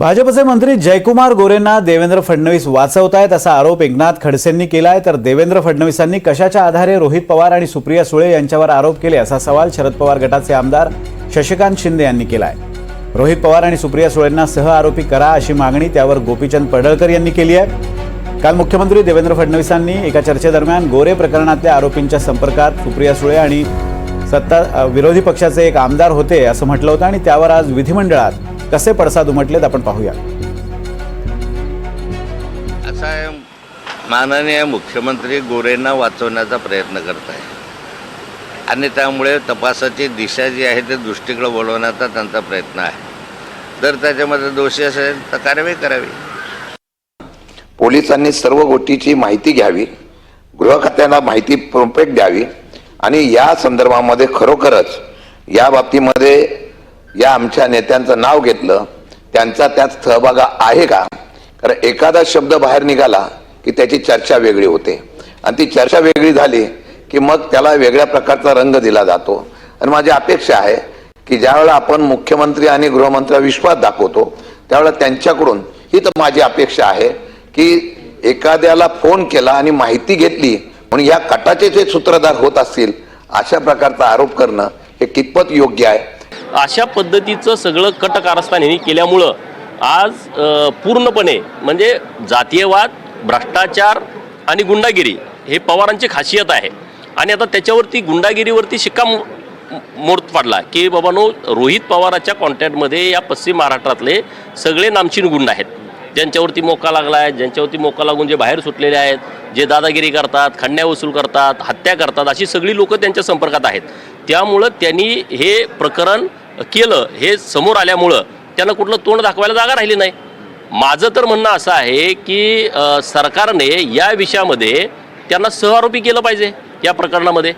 भाजपचे मंत्री जयकुमार गोरेंना देवेंद्र फडणवीस वाचवतायत असा आरोप एकनाथ खडसेंनी केला आहे तर देवेंद्र फडणवीसांनी कशाच्या आधारे रोहित पवार आणि सुप्रिया सुळे यांच्यावर आरोप केले असा सवाल शरद पवार गटाचे आमदार शशिकांत शिंदे यांनी केला आहे रोहित पवार आणि सुप्रिया सुळेंना सह आरोपी करा अशी मागणी त्यावर गोपीचंद पडळकर यांनी केली आहे. काल मुख्यमंत्री देवेंद्र फडणवीसांनी एका चर्चेदरम्यान गोरे प्रकरणातल्या आरोपींच्या संपर्कात सुप्रिया सुळे आणि सत्ता विरोधी पक्षाचे एक आमदार होते असं म्हटलं होतं आणि त्यावर आज विधिमंडळात कसे पडसाद उमटलेत आपण पाहूया. असा आहे माननीय मुख्यमंत्री गोरेंना वाचवण्याचा प्रयत्न करत आहे आणि त्यामुळे तपासाची दिशा जी आहे ते दृष्टीकडे वळवण्याचा त्यांचा प्रयत्न आहे. जर त्याच्यामध्ये दोषी असेल तर कारवाई करावी. पोलिसांनी सर्व गोष्टीची माहिती घ्यावी गृह खात्याला माहिती परफेक्ट द्यावी आणि या संदर्भामध्ये खरोखरच या बाबतीमध्ये या आमच्या नेत्यांचं नाव घेतलं त्यांचा त्यात सहभाग आहे का? कारण एखादा शब्द बाहेर निघाला की त्याची चर्चा वेगळी होते. आणि ती चर्चा वेगळी झाली की मग त्याला वेगळ्या प्रकारचा रंग दिला जातो. आणि माझी अपेक्षा आहे की ज्यावेळेला आपण मुख्यमंत्री आणि गृहमंत्री विश्वास दाखवतो त्यावेळेला त्यांच्याकडून ही तर माझी अपेक्षा आहे की एखाद्याला फोन केला आणि माहिती घेतली म्हणून या कटाचे जे सूत्रधार होत असतील अशा प्रकारचा आरोप करणं हे कितपत योग्य आहे? अशा पद्धतीचं सगळं कट कारस्थान केल्यामुळं आज पूर्णपणे म्हणजे जातीयवाद भ्रष्टाचार आणि गुंडागिरी हे पवारांची खासियत आहे. आणि आता त्याच्यावरती गुंडागिरीवरती शिक्का मोर्त पाडला की बाबानो रोहित पवाराच्या कॉन्टॅक्टमध्ये या पश्चिम महाराष्ट्रातले सगळे नामचीन गुंड आहेत. ज्यांच्यावरती मोका लागला आहे ज्यांच्यावरती मोका लागून जे बाहेर सुटलेले आहेत जे दादागिरी करतात खंड्या वसूल करतात हत्या करतात अशी सगळी लोकं त्यांच्या संपर्कात आहेत. त्यामुळं त्यांनी हे प्रकरण केलं हे समोर आल्यामुळं त्यांना कुठलं तोंड दाखवायला जागा राहिली नाही. माझं तर म्हणणं असं आहे की सरकारने या विषयामध्ये त्यांना सहआरोपी केलं पाहिजे या प्रकरणामध्ये.